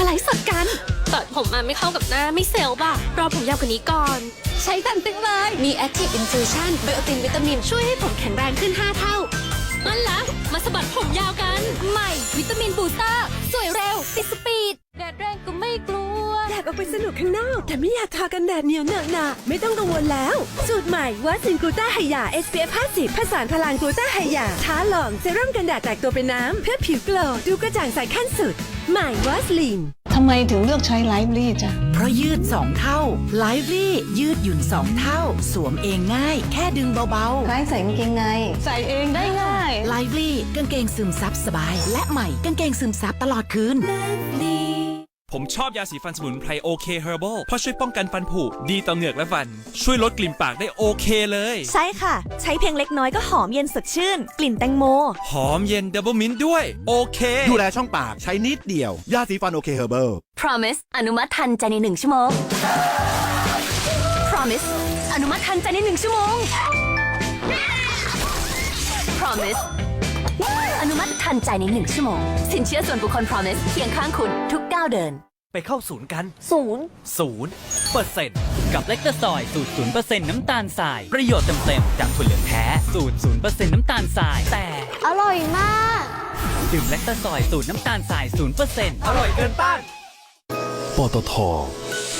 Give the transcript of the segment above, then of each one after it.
มาไลฟ์สดกันตัดผมมาไม่เข้ากับหน้าไม่เซลล์ป่ะ รอผมยาวกว่านี้ก่อน ใช้ตันตึงเลย มี Active Infusion ไบโอตินวิตามินช่วยให้ผมแข็งแรงขึ้น 5 เท่านั่นละมาสะบัดผมยาวกัน ใหม่ วิตามินบูสเตอร์ สวยเร็วติดสปีดแดดแรงก็ไม่กลัว อยากออกไปสนุกข้างนอก แต่ไม่อยากทากันแดดเหนียวเหนอะหนะไม่ต้องกังวลแล้ว สูตรใหม่วัซินกลูต้าไฮยา SPF 50ผสานพลังกลูต้าไฮยาท้าลองเซรั่มกันแดดแตกตัวเป็นน้ำเพื่อผิวโกลว์ดูกระจ่างใสขั้นสุด ใหม่วัสลินทำไมถึงเลือกใช้ไลฟ์ลี่จ้ะ เพราะยืด 2 เท่าไลฟ์ลี่ยืดหยุ่น 2 เท่า สวมเองง่าย แค่ดึงเบาคล้ายใส่กางเกงใน ใส่เองได้ง่ายๆไลฟ์ลี่กางเกงซึมซับสบาย และใหม่กางเกงซึมซับตลอดคืน ผมชอบยาสีฟันสมุนไพรโอเคเฮอร์บลเพราะช่วยป้องกันฟันผุดีต่อเหงือกและฟัน ช่วยลดกลิ่นปากได้โอเคเลย ใช่ค่ะ ใช้เพียงเล็กน้อยก็หอมเย็นสดชื่น กลิ่นแตงโม หอมเย็นดับเบิลมินด้วย โอเค ดูแลช่องปากใช้นิดเดียว ยาสีฟันโอเคเฮอร์เบิล Promise อนุมัติทันใจในหนึ่งชั่วโมง Promise อนุมัติทันใจในหนึ่งชั่วโมง Promise อนุมัติทันใจในหนึ่งชั่วโมง สินเชื่อส่วนบุคคล Promise เคียงข้างคุณทุกก้าวเดิน ไปเข้าศูนย์กัน ศูนย์ศูนย์เปอร์เซ็นต์กับเล็กตะซอยสูตรศูนย์เปอร์เซ็นต์น้ำตาลทราย ประโยชน์เต็มๆจากถั่วเหลืองแท้สูตรศูนย์เปอร์เซ็นต์น้ำตาลทราย แต่อร่อยมาก ดื่มเล็กตะซอยสูตรน้ำตาลทรายศูนย์เปอร์เซ็นต์อร่อยเกินต้านปตท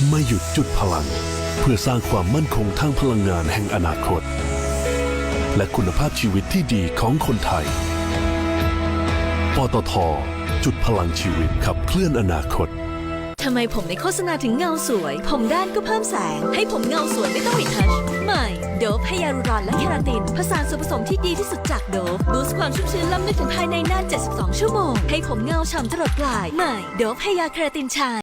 ไม่หยุดจุดพลัง เพื่อสร้างความมั่นคงทางพลังงานแห่งอนาคต และคุณภาพชีวิตที่ดีของคนไทยปตทจุดพลังชีวิตขับเคลื่อนอนาคต ทำไมผมในโฆษณาถึงเงาสวย ผมด้านก็เพิ่มแสง ให้ผมเงาสวยไม่ต้องอีทัชใหม่โดฟให้ยารูรอนและแคราติน ผสานส่วนผสมที่ดีที่สุดจากโดฟบูสต์ความชุ่มชื้นล้ำลึกถึงภายในนาน 72 ชั่วโมง ให้ผมเงาฉ่ำตลอดปลายใหม่โดฟให้ยาแคราตินชาย